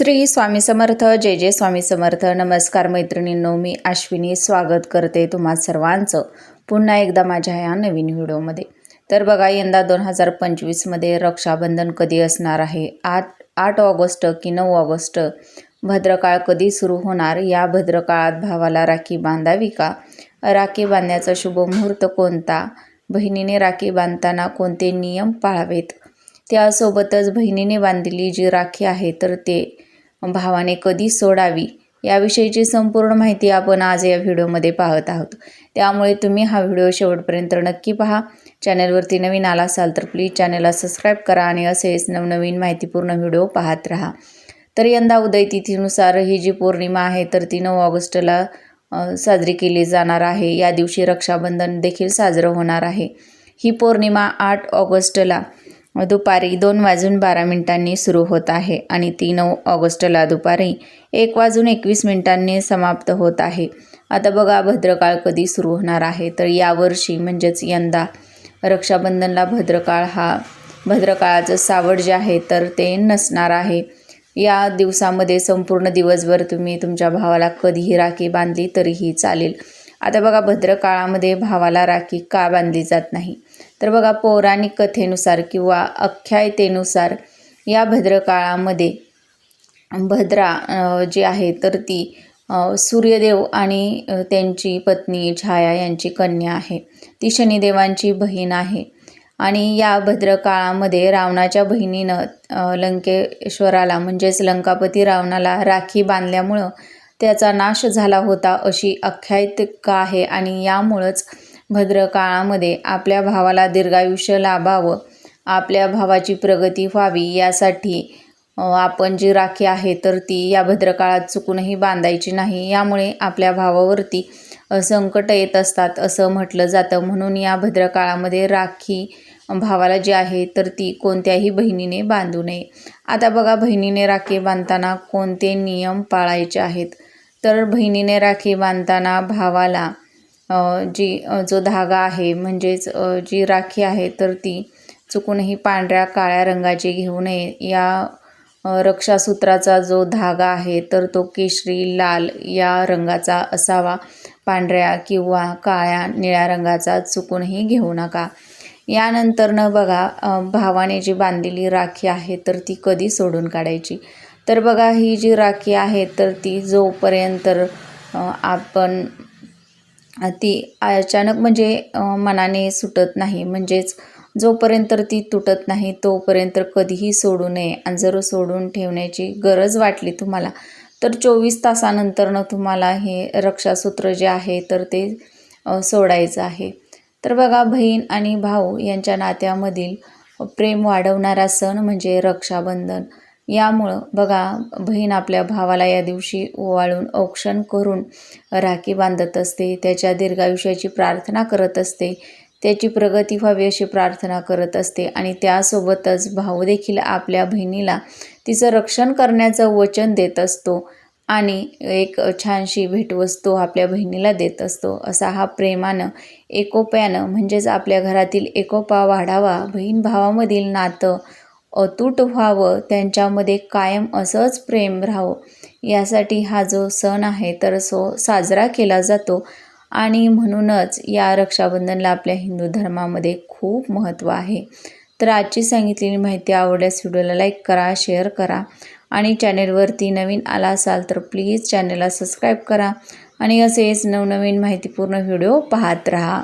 श्री स्वामी समर्थ जय जय स्वामी समर्थ. नमस्कार मैत्रिणींनो मी अश्विनी स्वागत करते तुम्हा सर्वांचं पुन्हा एकदा माझ्या या नवीन व्हिडिओमध्ये. तर बघा यंदा दोन हजार पंचवीसमध्ये रक्षाबंधन कधी असणार आहे? आठ आठ ऑगस्ट की नऊ ऑगस्ट? भद्रकाळ कधी सुरू होणार? या भद्रकाळात भावाला राखी बांधावी का? राखी बांधण्याचा शुभ मुहूर्त कोणता? बहिणीने राखी बांधताना कोणते नियम पाळावेत? त्यासोबतच बहिणीने बांधलेली जी राखी आहे तर ते भावाने कधी सोडावी याविषयीची संपूर्ण माहिती आपण आज या व्हिडिओमध्ये पाहत आहोत. त्यामुळे तुम्ही हा व्हिडिओ शेवटपर्यंत नक्की पहा. चॅनलवरती नवीन आला असाल तर प्लीज चॅनलला सबस्क्राईब करा आणि असेच नवनवीन माहितीपूर्ण व्हिडिओ पाहत राहा. तर यंदा उदय तिथीनुसार ही जी पौर्णिमा आहे तर ती नऊ ऑगस्टला साजरी केली जाणार आहे. या दिवशी रक्षाबंधन देखील साजरं होणार आहे. ही पौर्णिमा आठ ऑगस्टला. दुपारी दोन वाजून बारा मिनिटांनी सुरू होत आहे आणि ती नऊ ऑगस्टला दुपारी एक वाजून एकवीस मिनिटांनी समाप्त होत आहे. आता बघा भद्रकाळ कधी सुरू होणार आहे? तर यावर्षी म्हणजेच यंदा रक्षाबंधनला भद्रकाळ हा भद्रकाळाचं सावड जे आहे तर ते नसणार आहे. या दिवसामध्ये संपूर्ण दिवसभर तुम्ही तुमच्या भावाला कधीही राखी बांधली तरीही चालेल. आता बघा भद्रकाळामध्ये भावाला राखी का बांधली जात नाही? तर बघा पौराणिक कथेनुसार किंवा आख्यायतेनुसार या भद्रकाळामध्ये भद्रा जी आहे तर ती सूर्यदेव आणि त्यांची पत्नी छाया यांची कन्या आहे. ती शनिदेवांची बहीण आहे. आणि या भद्रकाळामध्ये रावणाच्या बहिणीनं लंकेश्वराला म्हणजेच लंकापती रावणाला राखी बांधल्यामुळं त्याचा नाश झाला होता अशी आख्यायिका आहे. आणि यामुळंच भद्रकाळामध्ये आपल्या भावाला दीर्घायुष्य लाभावं आपल्या भावाची प्रगती व्हावी यासाठी आपण जी राखी आहे तर ती या भद्रकाळात चुकूनही बांधायची नाही. यामुळे आपल्या भावावरती संकट येत असतात असं म्हटलं जातं. म्हणून या भद्रकाळामध्ये राखी भावाला जी आहे तर ती कोणत्याही बहिणीने बांधू नये. आता बघा बहिणीने राखी बांधताना कोणते नियम पाळायचे आहेत? तर बहिणीने राखी बांधताना भावाला जी जो धागा आहे म्हणजेच जी राखी आहे तर ती चुकूनही पांढऱ्या काळ्या रंगाची घेऊ नये. या रक्षासूत्राचा जो धागा आहे तर तो केशरी लाल या रंगाचा असावा. पांढऱ्या किंवा काळ्या निळ्या रंगाचा चुकूनही घेऊ नका. यानंतरनं बघा भावाने जी बांधलेली राखी आहे तर ती कधी सोडून काढायची? तर बघा ही जी राखी आहे तर ती जोपर्यंत आपण ती अचानक म्हणजे मनाने सुटत नाही. म्हणजेच जोपर्यंत ती तुटत नाही तोपर्यंत कधीही सोडू नये. आणि जर सोडून ठेवण्याची गरज वाटली तुम्हाला तर चोवीस तासानंतरनं तुम्हाला हे रक्षासूत्र जे आहे तर ते सोडायचं आहे. तर बघा बहीण आणि भाऊ यांच्या नात्यामधील प्रेम वाढवणारा सण म्हणजे रक्षाबंधन. यामुळं बघा बहीण आपल्या भावाला या दिवशी ओवाळून औक्षण करून राखी बांधत असते त्याच्या दीर्घायुष्याची प्रार्थना करत असते त्याची प्रगती व्हावी अशी प्रार्थना करत असते आणि त्यासोबतच भाऊ देखील आपल्या बहिणीला तिचं रक्षण करण्याचं वचन देत असतो आणि एक छानशी भेटवस्तू आपल्या बहिणीला देत असतो. असा हा प्रेमानं एकोप्यानं म्हणजेच आपल्या घरातील एकोपा वाढावा बहीण भावामधील नातं अतूट व्हावं त्यांच्यामध्ये कायम असंच प्रेम राहावं. यासाठी हा जो सण आहे तर सो साजरा केला जातो. आणि म्हणूनच या रक्षाबंधनला आपल्या हिंदू धर्मामध्ये खूप महत्त्व आहे. तर आजची सांगितलेली माहिती आवडल्यास व्हिडिओला लाईक करा शेअर करा. आणि चॅनेलवरती नवीन आला असाल तर प्लीज चॅनलला सबस्क्राईब करा. आणि असेच नवनवीन माहितीपूर्ण व्हिडिओ पाहत राहा.